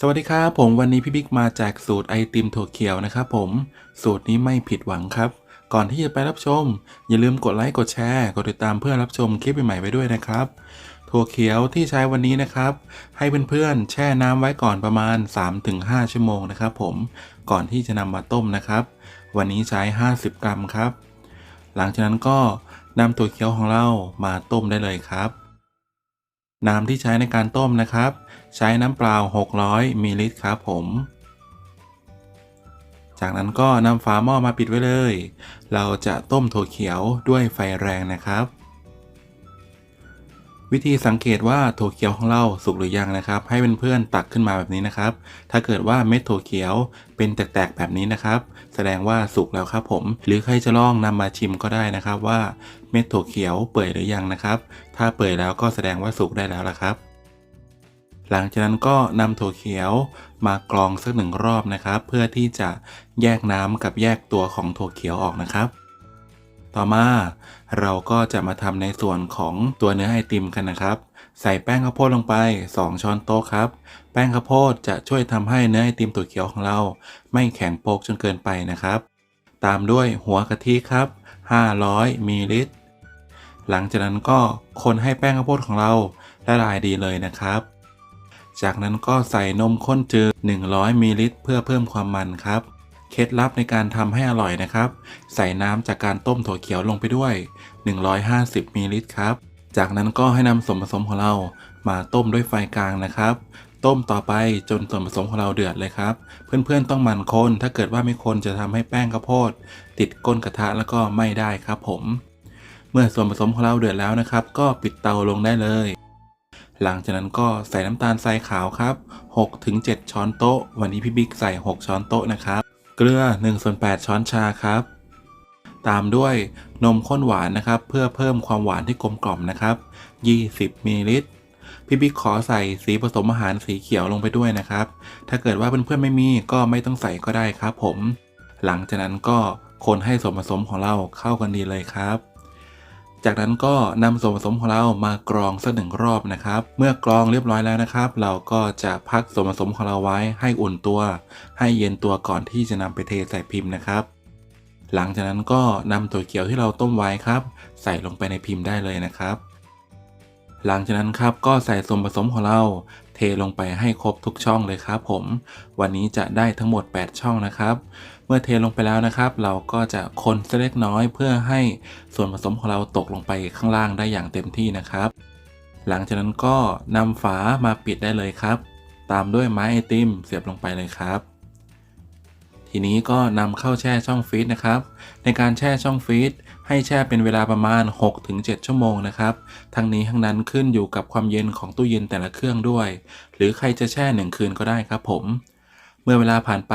สวัสดีครับผมวันนี้พี่บิ๊กมาแจกสูตรไอติมถั่วเขียวนะครับผมสูตรนี้ไม่ผิดหวังครับ ก่อนที่จะไปรับชม อย่าลืมกดไลค์กดแชร์กดติดตามเพื่อรับชมคลิปใหม่ๆไปด้วยนะครับ ถั่วเขียวที่ใช้วันนี้นะครับ ให้เพื่อนๆแช่น้ำไว้ก่อนประมาณ 3-5 ชั่วโมงนะครับผมก่อนที่จะนำมาต้มนะครับ วันนี้ใช้ 50 กรัมครับ หลังจากนั้นก็นำถั่วเขียวของเรามาต้มได้เลยครับ น้ำที่ใช้ในการต้มนะครับ ใช้น้ำเปล่า 600มิลลิลิตรครับผม จากนั้นก็นำฝาหม้อมาปิดไว้เลย เราจะต้มถั่วเขียวด้วยไฟแรงนะครับ วิธีสังเกตว่าถั่วเขียวของเราสุกหรือยังนะครับ ให้เพื่อนๆตักขึ้นมาแบบนี้นะครับ ถ้าเกิดว่าเม็ดถั่วเขียวเป็นแตกๆแบบนี้นะครับ แสดงว่าสุกแล้วครับผม หรือใครจะลองนำมาชิมก็ได้นะครับว่าเม็ดถั่วเขียวเปื่อยหรือยังนะครับ ถ้าเปื่อยแล้วก็แสดงว่าสุกได้แล้วละครับ หลังจากนั้นก็นำถั่วเขียวมากรองสักหนึ่งรอบนะครับ เพื่อที่จะแยกน้ำกับแยกตัวของถั่วเขียวออกนะครับ ต่อมาเราก็จะมาทำในส่วนของตัวเนื้อไอติมกันนะครับ ใส่แป้งข้าวโพดลงไป 2 ช้อนโต๊ะครับ แป้งข้าวโพดจะช่วยทำให้เนื้อไอติมถั่วเขียวของเรา ไม่แข็งโปกจนเกินไปนะครับ ตามด้วยหัวกะทิครับ 500มิลลิลิตร หลังจากนั้นก็คนให้แป้งข้าวโพดของเราละลายดีเลยนะครับ จากนั้นก็ใส่นมข้นจืด 100มิลลิลิตร เพื่อเพิ่มความมันครับ เคล็ดลับในการทำให้อร่อยนะครับ ใส่น้ำจากการต้มถั่วเขียวลงไปด้วย 150มิลลิลิตรครับ จากนั้นก็ให้นำส่วนผสมของเรามาต้มด้วยไฟกลางนะครับ ต้มต่อไปจนส่วนผสมของเราเดือดเลยครับ เพื่อนๆต้องหมั่นคนถ้าเกิดว่าไม่คนจะทำให้แป้งข้าวโพด ติดก้นกระทะแล้วก็ไม่ได้ครับผม เมื่อส่วนผสมของเราเดือดแล้วนะครับ ก็ปิดเตาลงได้เลยหลังจากนั้นก็ใส่น้ำตาลทรายขาวครับ 6-7 ช้อนโต๊ะ วันนี้พี่บิ๊กใส่ 6 ช้อนโต๊ะนะครับ เกลือ1ส่วน8ช้อนชาครับ ตามด้วยนมข้นหวานนะครับ เพื่อเพิ่มความหวานที่กลมกล่อมนะครับ 20มิลลิลิตรพี่บิ๊กขอใส่สีผสมอาหารสีเขียวลงไปด้วยนะครับ ถ้าเกิดว่าเพื่อนๆไม่มีก็ไม่ต้องใส่ก็ได้ครับผม หลังจากนั้นก็คนให้ส่วนผสมของเราเข้ากันดีเลยครับ จากนั้นก็นำส่วนผสมของเรามากรองสักหนึ่งรอบนะครับ เมื่อกรองเรียบร้อยแล้วนะครับ เราก็จะพักส่วนผสมของเราไว้ให้อุ่นตัว ให้เย็นตัวก่อนที่จะนำไปเทใส่พิมพ์นะครับ หลังจากนั้นก็นำถั่วเขียวที่เราต้มไว้ครับ ใส่ลงไปในพิมพ์ได้เลยนะครับ หลังจากนั้นครับก็ใส่ส่วนผสมของเราเทลงไปให้ครบทุกช่องเลยครับผม วันนี้จะได้ทั้งหมด 8 ช่องนะครับ เมื่อเทลงไปแล้วนะครับ เราก็จะคนเล็กน้อยเพื่อให้ส่วนผสมของเราตกลงไปข้างล่างได้อย่างเต็มที่นะครับ หลังจากนั้นก็นำฝามาปิดได้เลยครับ ตามด้วยไม้ไอติมเสียบลงไปเลยครับ ทีนี้ก็นำเข้าแช่ช่องฟรีซนะครับ ในการแช่ช่องฟรีซให้แช่เป็นเวลาประมาณ 6-7 ชั่วโมงนะครับ ทั้งนี้ทั้งนั้นขึ้นอยู่กับความเย็นของตู้เย็นแต่ละเครื่องด้วย หรือใครจะแช่หนึ่งคืนก็ได้ครับผม เมื่อเวลาผ่านไป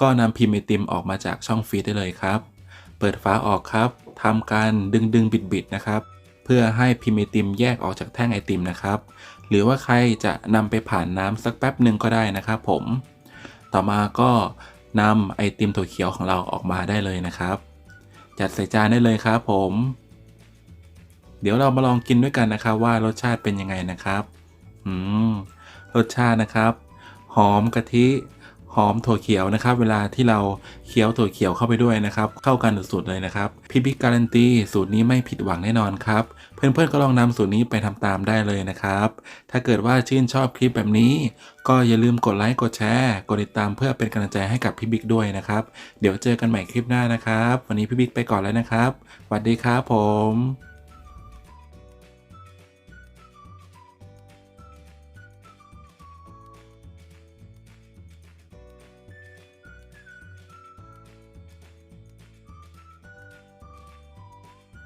ก็นำพิมพ์ไอติมออกมาจากช่องฟรีซได้เลยครับ เปิดฝาออกครับทำการดึงดึงบิดบิดนะครับ เพื่อให้พิมพ์ไอติมแยกออกจากแท่งไอติมนะครับ หรือว่าใครจะนำไปผ่านน้ำสักแป๊บหนึ่งก็ได้นะครับผม ต่อมาก็ นำไอติมถั่วเขียวของเราออกมาได้เลยนะครับ จัดใส่จานได้เลยครับผม เดี๋ยวเรามาลองกินด้วยกันนะครับ ว่ารสชาติเป็นยังไงนะครับ อืม รสชาตินะครับ หอมกะทิ หอมถั่วเขียวนะครับ เวลาที่เราเคี้ยวถั่วเขียวเข้าไปด้วยนะครับ เข้ากันสุดๆเลยนะครับพี่บิ๊กการันตีสูตรนี้ไม่ผิดหวังแน่นอนครับ เพื่อนๆก็ลองนำสูตรนี้ไปทำตามได้เลยนะครับ ถ้าเกิดว่าชื่นชอบคลิปแบบนี้ ก็อย่าลืมกดไลค์กดแชร์กดติดตามเพื่อเป็นกำลังใจให้กับพี่บิ๊กด้วยนะครับ เดี๋ยวเจอกันใหม่คลิปหน้านะครับ วันนี้พี่บิ๊กไปก่อนแล้วนะครับสวัสดีครับผม